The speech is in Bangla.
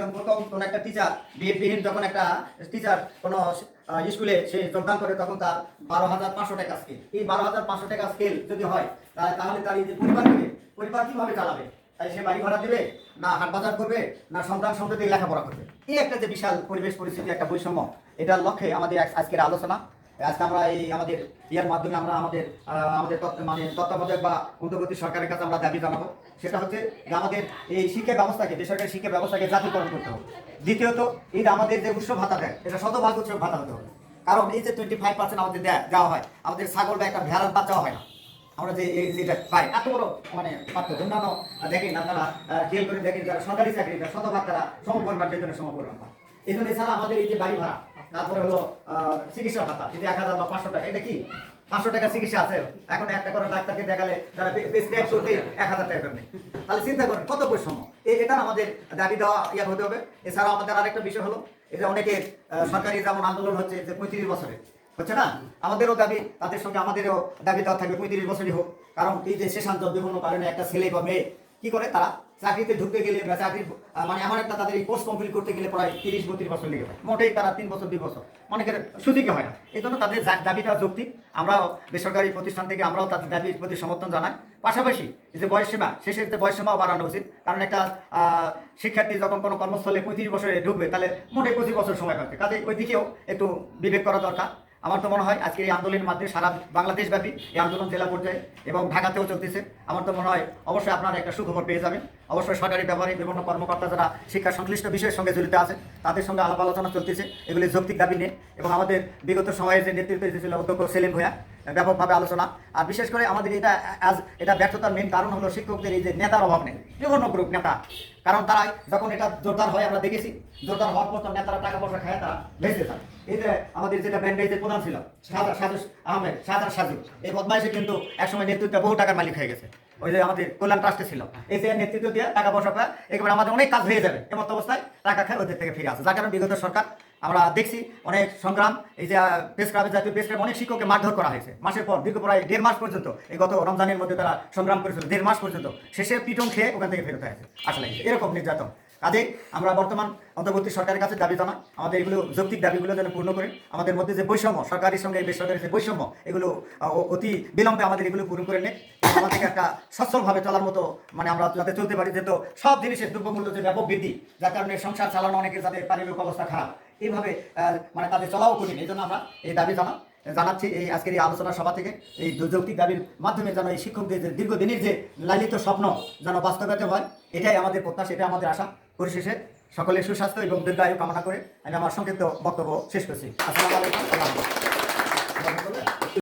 একজন প্রথম কোনো একটা টিচার যখন একটা টিচার স্কুলে সে যোগদান করে, তখন তার বারো হাজার পাঁচশো টাকা স্কেল এই বারো হাজার পাঁচশো টাকা স্কেল যদি হয়, তাহলে তার যে পরিবার দেবে, পরিবার কীভাবে চালাবে? তাই সে বাড়ি ভাড়া দেবে, না হাট বাজার করবে, না সন্তান সন্ততি লেখাপড়া করবে। এই একটা যে বিশাল পরিবেশ, পরিস্থিতি, একটা বৈষম্য, এটার লক্ষ্যে আমাদের আজকের আলোচনা। আজকে আমরা এই আমাদের ইয়ার মাধ্যমে আমরা আমাদের আমাদের মানে তত্ত্বাবধায়ক বা অন্তর্বর্তী সরকারের কাছে আমরা দাবি জানাব। সেটা হচ্ছে যে আমাদের এই শিক্ষা ব্যবস্থাকে, বেসরকারি শিক্ষা ব্যবস্থাকে জাতীয়করণ করতে হবে। দ্বিতীয়ত যে আমাদের যে উৎসব ভাতা দেয়, এটা শতভাগ উৎসব ভাতা হতে হবে। কারণ এই যে টোয়েন্টি ফাইভ পার্সেন্ট আমাদের দেওয়া হয়, আমাদের ছাগল বা একটা ভেড়ার বাচ্চাও হয় না। আমরা যে এই যেটা পাই, এত বড় মানে পার্থ অন্যান্য, দেখেন আপনারা খেয়াল করে দেখেন যারা সরকারি চাকরি শতভাগ তারা সমপরিমাণ বেতনের সমপরিমাণ পায় এই জন্য এছাড়া আমাদের এই যে বাড়ি ভাড়া, তারপরে হলো চিকিৎসা ভাতা, এই যে এক হাজার বা পাঁচশো টাকা, এটা কি? পাঁচশো টাকা চিকিৎসা আছে, এখন একটা করে ডাক্তারকে দেখালে তারা প্রেসক্রাইব করতে এক হাজার টাকা নেয়। তাহলে চিন্তা করেন, কত বৈষম্য? এটা আমাদের দাবি দেওয়া ইয়ে হতে হবে। এছাড়াও আমাদের আরেকটা বিষয় হলো এটা অনেকে সরকারি যেমন আন্দোলন হচ্ছে, যে পঁয়ত্রিশ বছরে, হচ্ছে না? আমাদেরও দাবি, তাদের সঙ্গে আমাদেরও দাবি দেওয়া থাকবে, পঁয়ত্রিশ বছরই হোক। কারণ এই যে শেষান্ত বিভিন্ন কারণে একটা ছেলে বা মেয়ে কি করে তারা? চাকরিতে ঢুকতে গেলে বা চাকরি মানে এমন একটা তাদের এই কোর্স কমপ্লিট করতে গেলে প্রায় তিরিশ, বত্রিশ বছর লেগে যায়। মোটেই তারা তিন বছর, দুই বছর। অনেকের সুযোগই হয় না। এই জন্য তাদের দাবিটা যৌক্তিক। আমরাও বেসরকারি প্রতিষ্ঠান থেকে আমরাও তাদের দাবির প্রতি সমর্থন জানাই। পাশাপাশি যে বয়সসীমা শেষের যে বয়সসীমাও বাড়ানো উচিত। কারণ একটা শিক্ষার্থী যখন কোনো কর্মস্থলে পঁয়ত্রিশ বছরে ঢুকবে, তাহলে মোটে পঁচিশ বছর সময় পাবে কাজে ওই দিকেও একটু বিবেক করা দরকার। আমার তো মনে হয় আজকের এই আন্দোলনের মাধ্যমে সারা বাংলাদেশব্যাপী এই আন্দোলন জেলা পর্যায়ে এবং ঢাকাতেও চলতেছে। আমার তো মনে হয় অবশ্যই আপনারা একটা সুখবর পেয়ে যাবেন। অবশ্যই সরকারি ব্যবহারে বিভিন্ন কর্মকর্তা যারা শিক্ষা সংশ্লিষ্ট বিষয়ের সঙ্গে জড়িত আছে, তাদের সঙ্গে আলাপ আলোচনা চলতেছে। এগুলি যৌক্তিক দাবি নিয়ে এবং আমাদের বিগত সময়ে যে নেতৃত্ব দিয়েছিল অধ্যক্ষ সেলিম ভূয়া ব্যাপকভাবে আলোচনা। আর বিশেষ করে আমাদের এটা আজ এটা ব্যর্থতার মেন কারণ হলো শিক্ষকদের এই যে নেতার অভাব নেই। বিভিন্ন গ্রুপ নেতা। কারণ তারা যখন এটা জোরদার হয় আমরা দেখেছি, জোরদার হওয়ার পর নেতারা টাকা পয়সা খায়, তারা ভেসে থাকে আমাদের যেটা ব্যান্ডেজের প্রধান ছিল সাদা সাজু আহমেদ সাদার সাজু, এই বদমাইশে কিন্তু একসময় নেতৃত্বে বহু টাকার মালিক হয়ে গেছে। ওই যে আমাদের কল্যাণ ট্রাস্টে ছিল। এই যে নেতৃত্ব দিয়ে টাকা পয়সা পায়, একেবারে আমাদের অনেক কাজ হয়ে যাবে। এমন অবস্থায় টাকা খায় ওদের থেকে ফিরে আসে। যার কারণে বিগত সরকার, আমরা দেখছি অনেক সংগ্রাম, এই যে, প্রেস ক্লাবে জাতীয় প্রেস ক্লাবে অনেক শিক্ষককে মারধর করা হয়েছে। মাসের পর, দীর্ঘ প্রায় দেড় মাস পর্যন্ত, এই গত রমজানের মধ্যে তারা সংগ্রাম করেছিল, দেড় মাস পর্যন্ত। শেষে পিটন খেয়ে ওখান থেকে ফেরত হয়েছে আসলে এরকম নির্যাতন। কাজে আমরা বর্তমান অন্তর্বর্তী সরকারের কাছে দাবি জানাই, আমাদের এগুলো যৌক্তিক দাবিগুলো যেন পূর্ণ করে, আমাদের মধ্যে যে বৈষম্য, সরকারের সঙ্গে বেসরকারি যে বৈষম্য, এগুলো অতি বিলম্বে আমাদের এগুলো পূরণ করে নেয় আমাদেরকে একটা সচ্ছলভাবে চলার মতো মানে আমরা যাতে চলতে পারি, যেহেতু সব জিনিসের দ্রব্যমূল্য যে ব্যাপক বৃদ্ধি, যার কারণে সংসার চালানো অনেকের যাতে পারিবারিক অবস্থা খারাপ। এইভাবে মানে তাদের চলাও কঠিন, এই জন্য আমরা এই দাবি জানা জানাচ্ছি এই আজকের এই আলোচনা সভা থেকে, এই যৌক্তিক দাবির মাধ্যমে যেন এই শিক্ষকদের যে দীর্ঘদিনের যে লালিত স্বপ্ন যেন বাস্তবায়িত হয়, এটাই আমাদের প্রত্যাশা, এটাই আমাদের আশা। পরিশেষে সকলের সুস্বাস্থ্য এবং দীর্ঘায়ু কামনা করে আমি আমার সংক্ষিপ্ত বক্তব্য শেষ করছি। আসসালামু আলাইকুম।